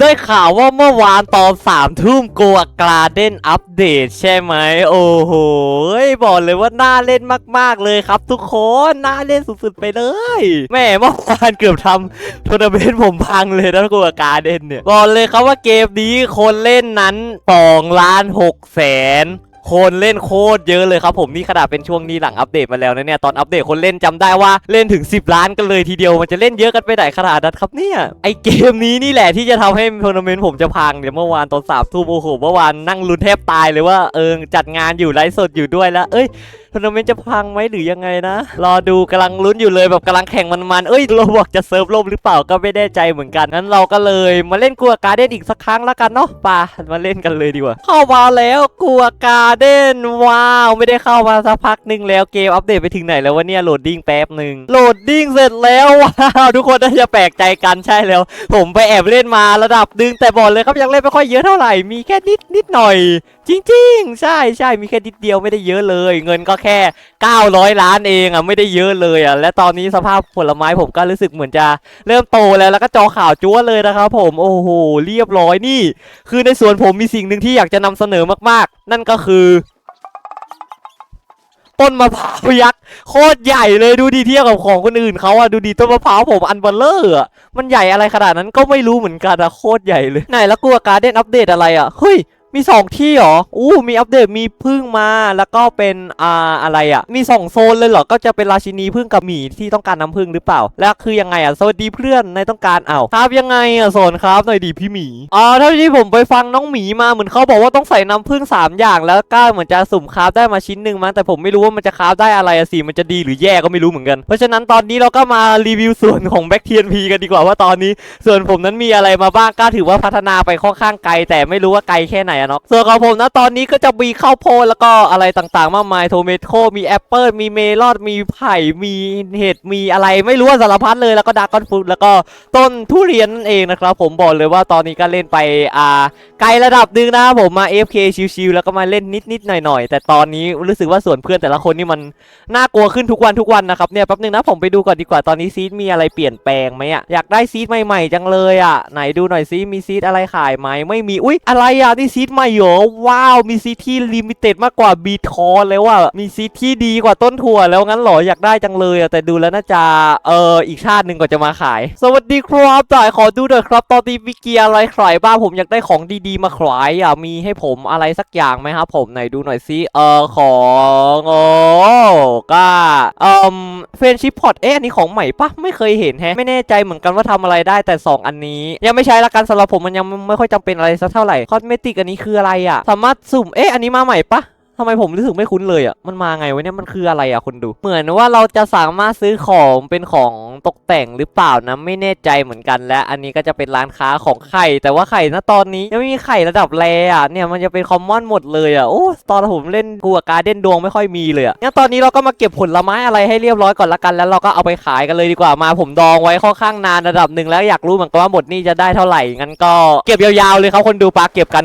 ได้ข่าวว่าเมื่อวานตอนสามทุ่มโกวกราเด้นอัปเดตใช่ไหม โอ้โห บอกเลยว่าน่าเล่นมาก ๆ เลยครับทุกคน น่าเล่นสุด ๆ ไปเลย แม่เมื่อวานเกือบทำทัวร์นาเมนต์ผมพังเลยนะโกวกราเด้นเนี่ย บอกเลยครับว่าเกมนี้คนเล่นนั้นสองล้านหกแสน คนเล่นโคตรเยอะเลยครับผมนี่ขนาดเป็นช่วงนี้หลังอัปเดตมาแล้วนะเนี่ยตอนอัปเดตคนเล่นจำได้ว่าเล่นถึง 10 ล้านกันเลยทีเดียวมันจะเล่นเยอะกันไปไหนขนาดนั้นครับเนี่ยไอเกมนี้นี่แหละที่จะทำให้ทัวร์นาเมนต์ผมจะพังเดี๋ยวเมื่อวานตอนสามทุ่มโอ้โหเมื่อวานนั่งลุ้นแทบตายเลยว่าเออจัดงานอยู่ไลฟ์สดอยู่ด้วยแล้วเอ้ยทัวร์นาเมนต์จะพังไหมหรือยังไงนะ รอดูกำลังลุ้นอยู่เลยแบบกำลังแข่งมันๆเอ้ยเรบอกจะเซิร์ฟล่มหรือเปล่าก็ไม่แน่ใจเหมือนกันงั้นเราก็เลยมาเล่นกลัวการเด้นอีกสักครั้งแล้วกันเนาะป่ามาเล่นกันเลยดีกว่าเข้ามาแล้วกลัวการเด้นว้าวไม่ได้เข้ามาสักพักหนึ่งแล้วเกมอัปเดตไปถึงไหนแล้ววะเนี่ยโหลดดิ้งแป๊บหนึ่งโหลดดิ้งเสร็จแล้วว้าวทุกคนน่าจะแปลกใจกันใช่แล้ว ผมไปแอบเล่นมาระดับหนึ่งแต่บอกเลยครับยังเล่นไม่ค่อยเยอะเท่าไหร่มีแค่นิดนิดหน่อย จริง ๆ ใช่ใช่มีแค่นิดเดียวไม่ได้เยอะเลย เงินก็แค่ 900 ล้านเองอะไม่ได้เยอะเลยอะและตอนนี้สภาพผลไม้ผมก็รู้สึกเหมือนจะเริ่มโตแล้วแล้วก็จอข่าวจั๊วเลยนะครับผมโอ้โหเรียบร้อยนี่ คือในสวนผมมีสิ่งหนึ่งที่อยากจะนำเสนอมากๆ นั่นก็คือต้นมะพร้าวยักษ์โคตรใหญ่เลยดูดีเทียบกับของคนอื่นเขาอะดูดีต้นมะพร้าวผมอันเบลเลอร์อะมันใหญ่อะไรขนาดนั้นก็ไม่รู้เหมือนกันอะโคตรใหญ่เลยไหนแล้วกัวการเด้นอัปเดตอะไรอะเฮ้ย มีสองที่หรอ อู้ มีอัปเดตมีพึ่งมา แล้วก็เป็นอ่าอะไรอะ่ะ มีสองโซนเลยเหรอ ก็จะเป็นราชินีพึ่งกับหมีที่ต้องการน้ำพึ่งหรือเปล่า แล้วคือยังไงอะ สวัสดีเพื่อนในต้องการเอาครับยังไงอะสอนครับหน่อยดีพี่หมีอ๋อเท่าที่ผมไปฟังน้องหมีมาเหมือนเขาบอกว่าต้องใส่น้ำพึ่งสามอย่าง แล้วก็เหมือนจะสุ่มคราฟได้มาชิ้นหนึ่งมั้งแต่ผมไม่รู้ว่ามันจะคราฟได้อะไรอะสิมันจะดีหรือแย่ก็ไม่รู้เหมือนกัน เพราะฉะนั้นตอนนี้เราก็มารีวิวส่วนของแบ็กเทียนพีกันดีกว่าว่าตอนนี้ส่วนผมนั้นมีอะไรมาบ้างก็ถือว่าพัฒนาไปค่อนข้างไกล แต่ไม่รู้ว่าไกลแค่ไหนอะเนาะส่วนของผมนะตอนนี้ก็จะมีข้าวโพดแล้วก็อะไรต่างๆ มากมายโทเมโตมีแอปเปิลมีเมลอนมีไผ่มีเห็ดมีอะไรไม่รู้ว่าสารพัดเลยแล้วก็ดากอนฟรุตแล้วก็ต้นทุเรียนนั่นเองนะครับผมบอกเลยว่าตอนนี้ก็เล่นไปอ่าไกลระดับหนึ่งนะผมมา FK ชิวๆแล้วก็มาเล่นนิดๆหน่อยๆ แต่ตอนนี้รู้สึกว่าส่วนเพื่อนแต่ละคนนี่มันน่ากลัวขึ้นทุกวันทุกวันนะครับเนี่ยแป๊บนึงนะผมไปดูก่อนดีกว่าตอนนี้ซีดมีอะไรเปลี่ยนแปลงไหมอะอยากได้ซีดใหม่ๆจังเลยอะไหนดูหน่อยซิมีซีดอะไรขายไหมไม่มีอุ้ยอะไรอะนี่ซีดใหม่เหรอว้าวมีซีที่ลิมิเต็ดมากกว่าบีทอแล้วอะมีซีที่ดีกว่าต้นถั่วแล้วงั้นหรออยากได้จังเลยอะแต่ดูแล้วน่าจะเอออีกชาติหนึ่งก่อนจะมาขาย สวัสดีครับจ่ายขอดูหน่อยครับ ตอนนี้มีเกียร์อะไรขายบ้างผมอยากได้ของดีๆมาขายอะมีให้ผมอะไรสักอย่างไหมครับผมไหนดูหน่อยซิเออของโอ้ก็เอ่มเฟนชิปพอตเอ๊ะอันนี้ของใหม่ปะไม่เคยเห็นแฮะไม่แน่ใจเหมือนกันว่าทำอะไรได้แต่ 2 อันนี้ ยังไม่ใช้ละกันสำหรับผมมันยังไม่ค่อยจำเป็นอะไรสักเท่าไหร่คอสเมติกอันนี้คืออะไรอะสามารถสุ่ม เอ๊ะ อันนี้มาใหม่ปะ ทำไมผมรู้สึกไม่คุ้นเลยอะ มันมาไงวะเนี่ย มันคืออะไรอะคนดู เหมือนว่าเราจะสามารถซื้อของเป็นของตกแต่งหรือเปล่านะ ไม่แน่ใจเหมือนกัน และอันนี้ก็จะเป็นร้านค้าของไข่ แต่ว่าไข่ณตอนนี้ยังไม่มีไข่ระดับแรอะ เนี่ยมันจะเป็นคอมมอนหมดเลยอะ โอ้ตอนผมเล่นกัวการ์เด้นดวงไม่ค่อยมีเลยอะงั้นตอนนี้เราก็มาเก็บผลไม้อะไรให้เรียบร้อยก่อนละกัน แล้วเราก็เอาไปขายกันเลยดีกว่า มาผมดองไว้ค่อนข้างนานระดับหนึ่งแล้วอยากรู้เหมือนกันว่าหมดนี่จะได้เท่าไหร่ งั้นก็เก็บยาวๆเลยครับคนดูปลาเก็บกัน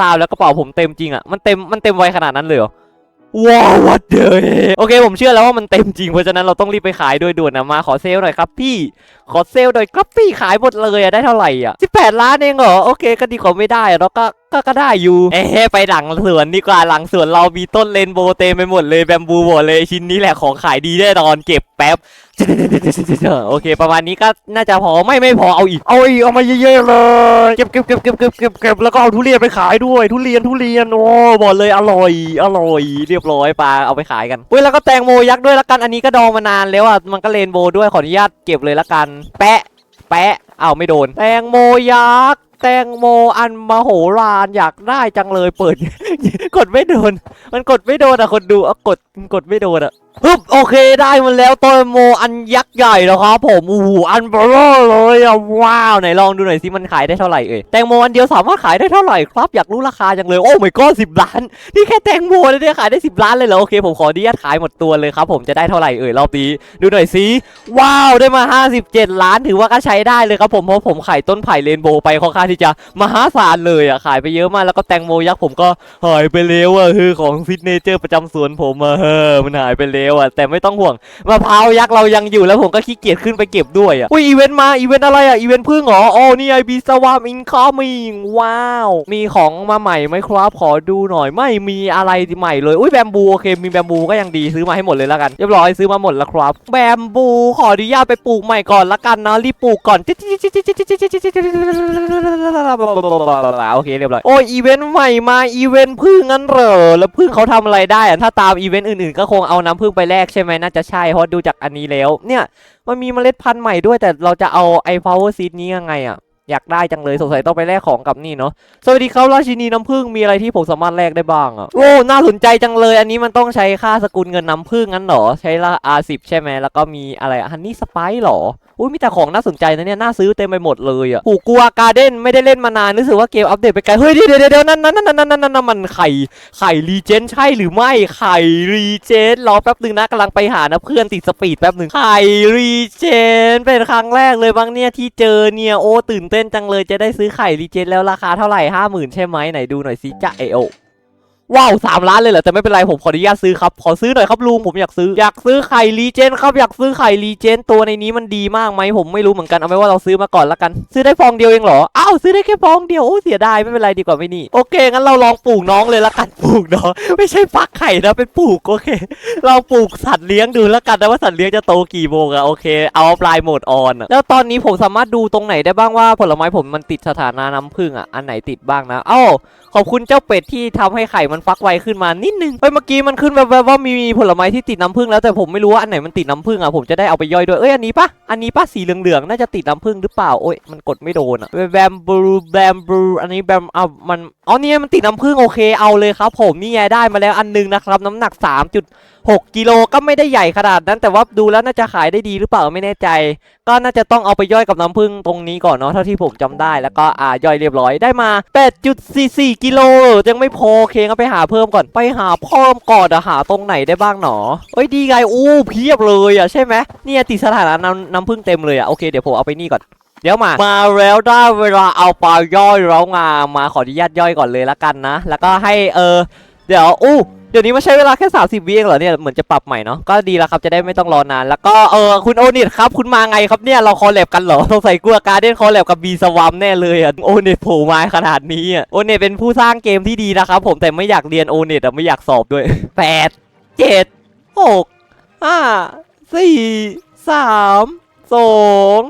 ราบแล้วกระเป๋าผมเต็มจริงอะมันเต็มมันเต็มไวขนาดนั้นเลยเหรอว้าววัดเดย์โอเคผมเชื่อแล้วว่ามันเต็มจริงเพราะฉะนั้นเราต้องรีบไปขายโดยด่วนนะมาขอเซลลหน่อยครับพี่ขอเซลลหน่อยครับพี่ขายหมดเลยอะได้เท่าไหร่อะ18 ล้านเองเหรอ โอเคก็ดีกว่าไม่ได้อะแล้วก็ก็ก็ได้อยู่ เอ๊ะไปหลังสวนดีกว่าหลังสวนเรามีต้นเลนโบว์เต็มไปหมดเลยแบมบูหมดเลยชิ้นนี้แหละของขายดีแน่นอนเก็บแป๊บโอเค ประมาณนี้ก็น่าจะพอไม่ไม่พอเอาอีกเอาอีกเอามาเยอะๆเลยเก็บเก็บเก็บเก็บเก็บเก็บเก็บแล้วก็เอาทุเรียนไปขายด้วย ทุเรียนทุเรียนโอ้บอกเลยอร่อยอร่อย เรียบร้อยปลาเอาไปขายกันเว้ยแล้วก็แตงโมยักษ์ด้วยละกันอันนี้ก็ดองมานานแล้วอะมันก็เลนโบว์ด้วยขออนุญาตเก็บเลยละกันแปะ แปะ เอาไม่โดน แตงโมยักษ์ แตงโมอันมโหฬารอยากได้จังเลยเปิด กดไม่โดน มันกดไม่โดนอะคนดูเอากด กดไม่โดนอะ ปึ๊บโอเคได้มันแล้วต้นโมอันยักษ์ใหญ่แล้วครับผมโอ้โหอันเบลอเลยอะว้าวไหนลองดูหน่อยสิมันขายได้เท่าไหร่เอ่ยแตงโมอันเดียวสามารถขายได้เท่าไหร่ครับอยากรู้ราคาจังเลยโอ้ไม่ก็สิบล้านนี่แค่แตงโมเลยเนี่ยขายได้10ล้านเลยเหรอโอเคผมขออนุญาตขายหมดตัวเลยครับผมจะได้เท่าไหร่เอ่ยรอบนี้ดูหน่อยสิว้าวได้มา 57 ล้านถือว่าก็ใช้ได้เลยครับผมเพราะผมขายต้นไผ่เรนโบว์ไปค่อนข้างที่จะมหาศาลเลยอะขายไปเยอะมากแล้วก็แตงโมยักษ์ผมก็หายไปแล้วอะคือของซิกเนเจอร์ประจำสวนผมอะเฮ้อมันหายไปแล้วอะแต่ไม่ต้องห่วงมะพร้าวยักษ์เรายังอยู่แล้วผมก็ขี้เกียจขึ้นไปเก็บด้วยอะอุ้ยอีเวนต์มาอีเวนต์อะไรอะอีเวนต์พึ่งเหรออ๋อนี่ไอบีสวามอินคอมิงว้าว มีของมาใหม่ไหมครับขอดูหน่อยไม่มีอะไรใหม่เลยอุ้ยแบมบูโอเคมีแบมบูก็ยังดีซื้อมาให้หมดเลยแล้วกันเรียบร้อยซื้อมาหมดแล้วครับ แบมบูขออนุญาตไปปลูกใหม่ก่อนละกันนะรีบปลูกก่อนโอเคเรียบร้อยโอ้ยอีเวนต์ใหม่มาอีเวนต์พึ่งงั้นเหรอแล้วพึ่งเขาทำอะไรได้อะถ้าตามอีเวนต์อื่นๆก็คงเอาน้ำพึ่งไปแลกใช่ไหมน่าจะใช่เพราะดูจากอันนี้แล้ว เนี่ยมันมีเมล็ดพันธุ์ใหม่ด้วยแต่เราจะเอาไอ้ power seed นี้ยังไงอะ อยากได้จังเลยสงสัยต้องไปแลกของกับนี่เนาะสวัสดีครับราชินีน้ำผึ้งมีอะไรที่ผมสามารถแลกได้บ้างอะโอ้น่าสนใจจังเลย อันนี้มันต้องใช้ค่าสกุลเงินน้ำผึ้งงั้นเหรอใช้ละ R10 ใช่ไหมแล้วก็มีอะไรฮันนี่สไปหรออุ้ยมีแต่ของน่าสนใจนะเนี่ยน่าซื้อเต็มไปหมดเลยอะผูกกัวการ์เด้นไม่ได้เล่นมานานรู้สึกว่าเกมอัปเดตไปไกลเฮ้ยเดี๋ยวเดี๋ยวเดี๋ยวนั่นนั่นนั่นนั่นนั่นนั่นมันไข่ไข่รีเจนใช่หรือไม่ไข่รีเจนรอแป๊บนึงนะกำลังไปหานะเพื่อนติดสปีดแป๊บนึงไข่รีเจนเป็นครั้งแรกเลยบางเนี่ยที่เจอเนี่ยโอ้ตื่นเต้นจังเลยจะได้ซื้อไข่รีเจนแล้วราคาเท่าไหร่ห้าหมื่นใช่ไหมไหนดูหน่อยสิจ้าเอโอ ว้าวสามล้านเลยเหรอแต่ไม่เป็นไรผมขออนุญาตซื้อครับขอซื้อหน่อยครับลุงผมอยากซื้ออยากซื้อไข่รีเจนครับอยากซื้อไข่รีเจนตัวในนี้มันดีมากไหมผมไม่รู้เหมือนกันเอาไว้ว่าเราซื้อมาก่อนละกัน ซื้อได้ฟองเดียวเองเหรออ้าวซื้อได้แค่ฟองเดียวโอ้เสียดายไม่เป็นไรดีกว่าไม่นี่โอเคงั้นเราลองปลูกน้องเลยละกันปลูกน้องไม่ใช่ฟักไข่นะเป็นปลูกโอเค เราปลูกสัตว์เลี้ยงดูแล้วกันนะว่าสัตว์เลี้ยงจะโตกี่โมงอะโอเคเอาปลายโหมดออนอะแล้วตอนนี้ผมสามารถดูตรงไหนได้บ้างว่าผลไม้ผมมันติดสถานะน้ำผึ้งอะอันไหนติดบ้างนะเอ้าขอบคุณเจ้าเป็ดที่ทำให้ไข่มันฟักไวขึ้นมานิดนึงเฮ้ยเมื่อกี้มันขึ้นแบบว่ามีผลไม้ที่ติดน้ำผึ้งแล้วแต่ผมไม่รู้ว่าอันไหนมันติดน้ำผึ้งอะผมจะได้เอาไปย่อยด้วยเอ้ยอันนี้ปะอันนี้ปะสีเหลืองๆน่าจะติดน้ำผึ้งหรือเปล่าโอ้ยมันกดไม่โดนอะแบมบูแบมบูอันนี้แบมอะมันอ๋อเนี่ยมันติดน้ำผึ้งโอเคเอาเลยครับ ผมนี่ไงได้มาแล้วอันหนึงนะครับน้ำหนัก 6 กิโลก็ไม่ได้ใหญ่ขนาดนั้น แต่ว่าดูแล้วน่าจะขายได้ดีหรือเปล่าไม่แน่ใจ ก็น่าจะต้องเอาไปย่อยกับน้ำผึ้งตรงนี้ก่อนเนาะเท่าที่ผมจำได้แล้วก็อ่าย่อยเรียบร้อยได้มา 8.44 กิโลยังไม่พอโอเคก็ไปหาเพิ่มก่อนไปหาเพิ่มก่อนอะหาตรงไหนได้บ้างหนอเอ้ยดีไงอู้เพียบเลยอะใช่ไหมเนี่ยติดสถานะน้ำน้ำผึ้งเต็มเลยอะโอเคเดี๋ยวผมเอาไปนี่ก่อนเดี๋ยวมา มาแล้วได้เวลาเอาปลาย่อยแล้วงามาขออนุญาตย่อยก่อนเลยละกันนะ แล้วก็ให้เออเดี๋ยวอู้ ดี๋ยวนี้มันใช้เวลาแค่30วิเองเหรอเนี่ยเหมือนจะปรับใหม่เนาะก็ดีแล้วครับจะได้ไม่ต้องรอนาน แล้วก็เออคุณโอนิตครับคุณมาไงครับเนี่ยเราคอลแลบกันเหรอสงสัยกลัวการเด้นคอลแลบกับบีสวามแน่เลยอะโอนิตโผล่มาขนาดนี้อะโอนิตเป็นผู้สร้างเกมที่ดีนะครับผมแต่ไม่อยากเรียนโอนิตอะไม่อยากสอบด้วยแปดเจ็ดหกห้าสี่สามสอง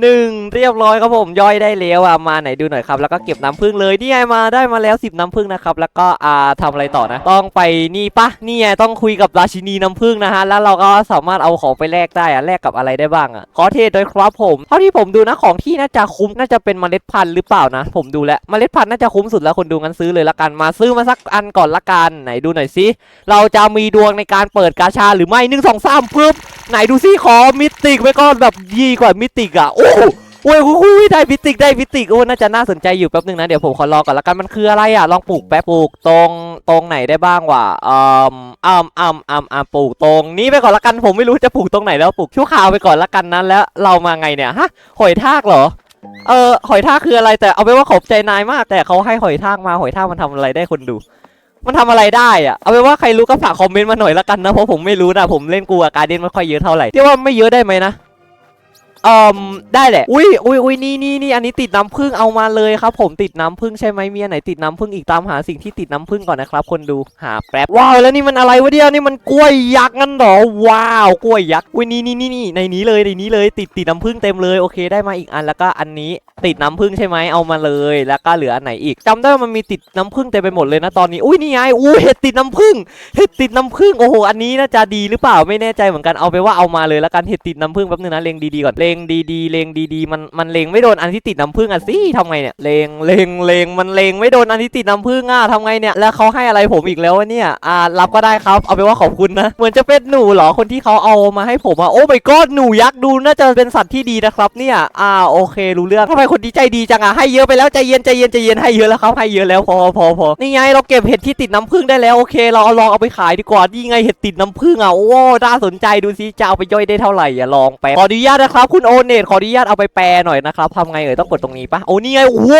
หนึ่งเรียบร้อยครับผมย่อยได้แล้วอะมาไหนดูหน่อยครับแล้วก็เก็บน้ำผึ้งเลยนี่ไงมาได้มาแล้ว 10 น้ำผึ้งนะครับแล้วก็อ่าทำอะไรต่อนะ ต้องไปนี่ปะนี่ไงต้องคุยกับราชินีน้ำผึ้งนะฮะแล้วเราก็สามารถเอาของไปแลกได้อะแลกกับอะไรได้บ้างอะขอเทศโดยครับผมเท่าที่ผมดูนะของที่น่าจะคุ้มน่าจะเป็นเมล็ดพันธุ์หรือเปล่านะ ผมดูแล้วเมล็ดพันธุ์น่าจะคุ้มสุดแล้วคนดูงั้นซื้อเลยละกันมาซื้อมาสักอันก่อนละกันไหนดูหน่อยสิเราจะมีดวงในการเปิดกาชาหรือไม่หนึ่งสองสามปึ๊บ ไหนดูซิขอมิติกไว้ก่อนแบบยีกว่ามิติกอะโอ้โหโอ้ยโอ้โหได้มิติกได้มิติกโอ้น่าจะน่าสนใจอยู่แป๊บนึงนะเดี๋ยวผมขอรอก่อนละกันมันคืออะไรอะลองปลูกแป๊บปลูกตรงตรงไหนได้บ้างวะอืมอืมอืมอืมอืมปลูกตรงนี้ไปก่อนละกันผมไม่รู้จะปลูกตรงไหนแล้วปลูกชั่วคราวไปก่อนละกันนั้นแล้วเรามาไงเนี่ยฮะหอยทากเหรอเออหอยทากคืออะไรแต่เอาไปนว่าขอบใจนายมาก แต่เขาให้หอยทากมาหอยทากมันทำอะไรได้คนดู มันทำอะไรได้อะเอาเป็นว่าใครรู้ก็ฝากคอมเมนต์มาหน่อยละกันนะ เพราะผมไม่รู้นะ ผมเล่นกูกับการเดนไม่ค่อยเยอะเท่าไหร่ที่ว่าไม่เยอะได้ไหมนะ เอ่อได้แหละ อุ้ยอุ้ยอุ้ยนี่นี่นี่อันนี้ติดน้ำผึ้งเอามาเลยครับ ผมติดน้ำผึ้งใช่ไหมมีอันไหนติดน้ำผึ้งอีกตามหาสิ่งที่ติดน้ำผึ้งก่อนนะครับ คนดูหาแป๊บว้าวแล้วนี่มันอะไรวะเดียวนี่มันกล้วยยักษ์งั้นเหรอว้าวกล้วยยักษ์อุ้ยนี่นี่นี่นี่ในนี้เลยในนี้เลยติดติดน้ำผึ้งเต็มเลยโอเคได้มาอีกอันแล้วก็อันนี้ติดน้ำผึ้งใช่ไหมเอามาเลย แล้วก็เหลืออันไหนอีกจำได้ว่ามันมีติดน้ำผึ้งเต็มไปหมดเลยนะตอนนี้อุ้ยนี่ไงอู้เห็ดติดน้ำผึ้งเห็ดติดน้ำผึ้งโอ้โหอันนี้น่าจะดีหรือเปล่าไม่แน่ใจเหมือนกันเอาไปนว่าเอามาเลยแล้วกันเห็ดติดน้ำผึ้งแป๊บนึงนะเล็งดีๆก่อนเล็งดีๆเลงดีๆ มันมันเลงไม่โดนอันที่ติดน้ำผึ้งอะสิทำไงเนี่ยเลงเลงเลงมันเลงไม่โดนอันที่ติดน้ำผึ้งอะทำไงเนี่ยแล้วเขาให้อะไรผมอีกแล้วเนี่ยอ่ารับก็ได้ครับเอาไปว่าขอบคุณนะ เหมือนจะเป็นหนูเหรอคนที่เขาเอามาให้ผมอะโอ้ my god หนูยักษ์ดูน่าจะเป็นสัตว์ที่ดีนะครับเนี่ยอ่าโอเครู้เรื่องทำไมคนดีใจดีจังอะให้เยอะไปแล้วใจเย็นใจเย็นใจเย็นให้เยอะแล้วครับให้เยอะแล้วพอพอพอนี่ไงเราเก็บเห็ดที่ติดน้ำผึ้งได้แล้วโอเค เราเอาลองเอาไปขายดีกว่านี่ไงเห็ดติดน้ำผึ้งอะโอ้น่าสนใจดูซิจะเอาไปย่อยได้เท่าไหร่อะลองแปขออนุญาตนะครับคุณโอเนตขออนุญาตเอาไปแปลหน่อยนะครับทำไงเอ่ยต้องกดตรงนี้ปะโอ้นี่ไงโอ้โห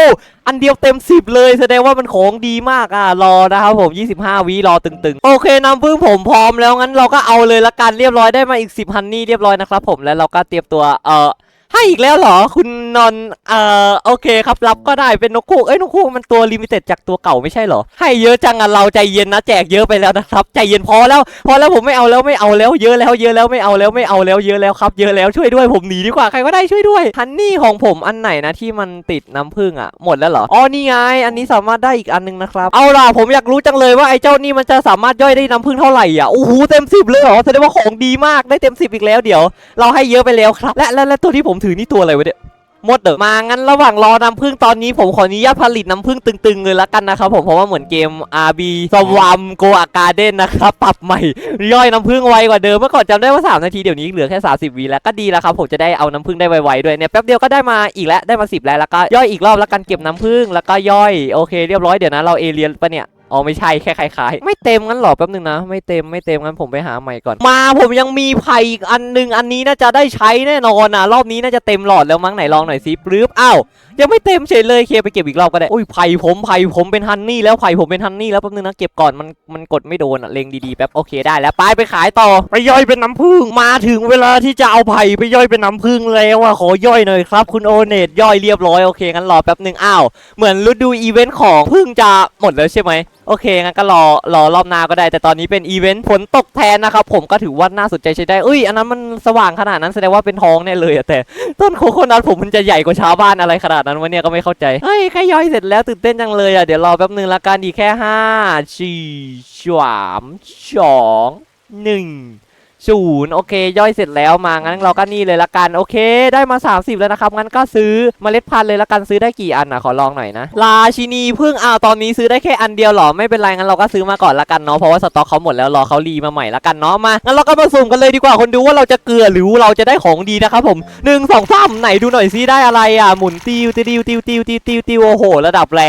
อันเดียวเต็ม 10 เลยแสดงว่ามันของดีมากอะรอนะครับผม 25วิรอตึงๆ โอเคน้ำผึ้งผมพร้อมแล้วงั้นเราก็เอาเลยละกันเรียบร้อยได้มาอีก 10ฮันนี่เรียบร้อยนะครับผมแล้วเราก็เตรียมตัวเอ่อ ให้อีกแล้วเหรอ คุณนอนเอ่อโอเคครับรับก็ได้เป็นนกคูกเอ้ยนกคูกมันตัวลิมิเต็ดจากตัวเก่าไม่ใช่เหรอ ให้เยอะจังอะเราใจเย็นนะแจกเยอะไปแล้วนะครับ ใจเย็นพอแล้ว พอแล้วผมไม่เอาแล้วไม่เอาแล้วเยอะแล้วเยอะแล้วไม่เอาแล้วไม่เอาแล้วเยอะแล้วครับเยอะแล้วช่วยด้วยผมหนีดีกว่าใครก็ได้ช่วยด้วยฮันนี่ของผมอันไหนนะที่มันติดน้ำผึ้งอะหมดแล้วเหรออ๋อนี่ไงอันนี้สามารถได้อีกอันนึงนะครับเอาล่ะผมอยากรู้จังเลยว่าไอ้เจ้านี่มันจะสามารถย่อยได้น้ำผึ้งเท่าไหร่อะโอ้โหเต็มสิบเลยเหรอแสดงว่าของดีมากได้เต็มสิบอีกแล้วเดี๋ยว เราให้เยอะไปแล้วครับ และและและตัวที่ผมถือนี่ตัวอะไรวะเนี่ยมดเดอมางั้นระหว่างรอน้ำผึ้งตอนนี้ผมขออนุญาตผลิตน้ำผึ้งตึงๆเลยละกันนะครับผมเพราะว่าเหมือนเกม RB สวามโกอาการ์เด้นนะครับปรับใหม่ย่อยน้ำผึ้งไวกว่าเดิมเมื่อก่อนจำได้ว่า 3 นาทีเดี๋ยวนี้เหลือแค่ 30วิแล้วก็ดีแล้วครับผมจะได้เอาน้ำผึ้งได้ไวๆด้วยเนี่ยแป๊บเดียวก็ได้มาอีกแล้วได้มา 10 แล้วแล้วก็ย่อยอีกรอบแล้วกันเก็บน้ำผึ้งแล้วก็ย่อยโอเคเรียบร้อยเดี๋ยวนะเราเอเลียนปะเนี่ย อ๋อไม่ใช่แค่คล้ายๆ ไม่เต็มงั้นหรอแป๊บนึงนะ ไม่เต็มไม่เต็มงั้นผมไปหาใหม่ก่อน มาผมยังมีไผ่อีกอันหนึงอันนี้น่าจะได้ใช้แน่นอนนะรอบนี้น่าจะเต็มหลอดแล้วมั้งไหนลองหน่อยสิปลื้บอ้าวยังไม่เต็มเฉยเลยเคไปเก็บอีกรอบก็ได้อุ้ยไผ่ผมไผ่ผมเป็นฮันนี่แล้วไผ่ผมเป็นฮันนี่แล้วแป๊บนึงนะเก็บก่อนมันมันกดไม่โดนอะเล็งดีๆแป๊บโอเคได้แล้วไปไปขายต่อไปย่อยเป็นน้ำผึ้งมาถึงเวลาที่จะเอาไผ่ไปย่อยเป็นน้ำผึ้งแล้วอะขอย่อยหน่อยครับคุณโอเนตย่อยเรียบร้อยโอเคงั้นรอแป๊บนึงอ้าวเหมือนฤดูอีเวนต์ของเพึ่งจะหมดแล้วใช่ไหม โอเคงั้นก็รอรอรอบหน้าก็ได้ แต่ตอนนี้เป็นอีเวนต์ฝนตกแทนนะครับผมก็ถือว่าน่าสนใจใช้ได้เอ้ยอันนั้นมันสว่างขนาดนั้นแสดงว่าเป็นทองแน่เลยอะแต่ต้นโคโคนัทผมมันจะใหญ่กว่าชาวบ้านอะไรขนาดนั้นวะเนี่ยก็ไม่เข้าใจเฮ้ยแค่ย่อยเสร็จแล้วตื่นเต้นจังเลยอะเดี๋ยวรอแป๊บนึงละกันอีกแค่ห้าสี่สามสองหนึ่ง ศูนย์โอเค ย่อยเสร็จแล้วมางั้นเราก็นี่เลยละกัน โอเค ได้มา 30 แล้วนะครับ งั้นก็ซื้อเมล็ดพันธุ์เลยละกันซื้อได้กี่อันอะขอลองหน่อยนะ ราชินีพึ่งอ้าวตอนนี้ซื้อได้แค่อันเดียวหรอไม่เป็นไรงั้นเราก็ซื้อมาก่อนละกันเนาะเพราะว่าสต็อกเขาหมดแล้วรอเขารีมาใหม่ละกันเนาะมางั้นเราก็มาสุ่มกันเลยดีกว่าคนดูว่าเราจะเกลือหรือเราจะได้ของดีนะครับผม1 2 3ไหนดูหน่อยซิได้อะไรอะหมุนติวติวติวติวติวติวติวโอ้โห ระดับแร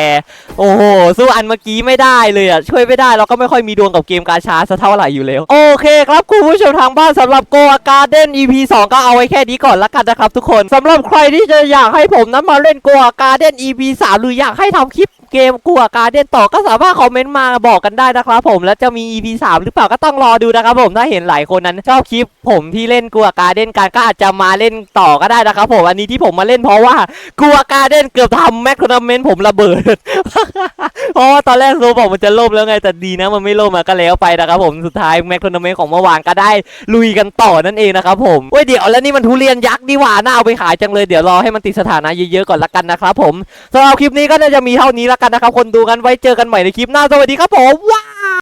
โอ้โหสู้อันเมื่อกี้ไม่ได้เลยอะช่วยไม่ได้เราก็ไม่ค่อยมีดวงกับเกมกาชาสักเท่าไหร่อยู่แล้วโอเคครับคุณผู้ชมทางบ้านสำหรับโกอาการเด้น EP 2 ก็เอาไว้แค่นี้ก่อนละกันนะครับทุกคนสำหรับใครที่จะอยากให้ผมนั้นมาเล่นโกอาการเด้น EP 3 หรืออยากให้ทำคลิป เกมกัวการเด้นต่อก็สามารถคอมเมนต์มาบอกกันได้นะครับผมแล้วจะมี EP 3 หรือเปล่าก็ต้องรอดูนะครับผมถ้าเห็นหลายคนนั้นชอบคลิปผมที่เล่นกัวการเด้นกันก็อาจจะมาเล่นต่อก็ได้นะครับผมอันนี้ที่ผมมาเล่นเพราะว่ากัวการเด้นเกือบทำแมคโครนาเมนต์ผมระเบิดเพราะว่าตอนแรกโซบอกมันจะล่มแล้วไงแต่ดีนะมันไม่ล่มมาก็แล้วไปนะครับผมสุดท้ายแมคโครนาเมนต์ของเมื่อวานก็ได้ลุยกันต่อนั่นเองนะครับผมเว้ยเดี๋ยวแล้วนี่มันทุเรียนยักษ์ดีหว่าน่าเอาไปขายจังเลยเดี๋ยวรอให้มันติดสถานะเยอะๆก่อนละกันนะครับผมสำหรับคลิปนี้ก็น่าจะมีเท่านี้ละกันนะครับคนดูกันไว้เจอกันใหม่ในคลิปหน้าสวัสดีครับผมว้า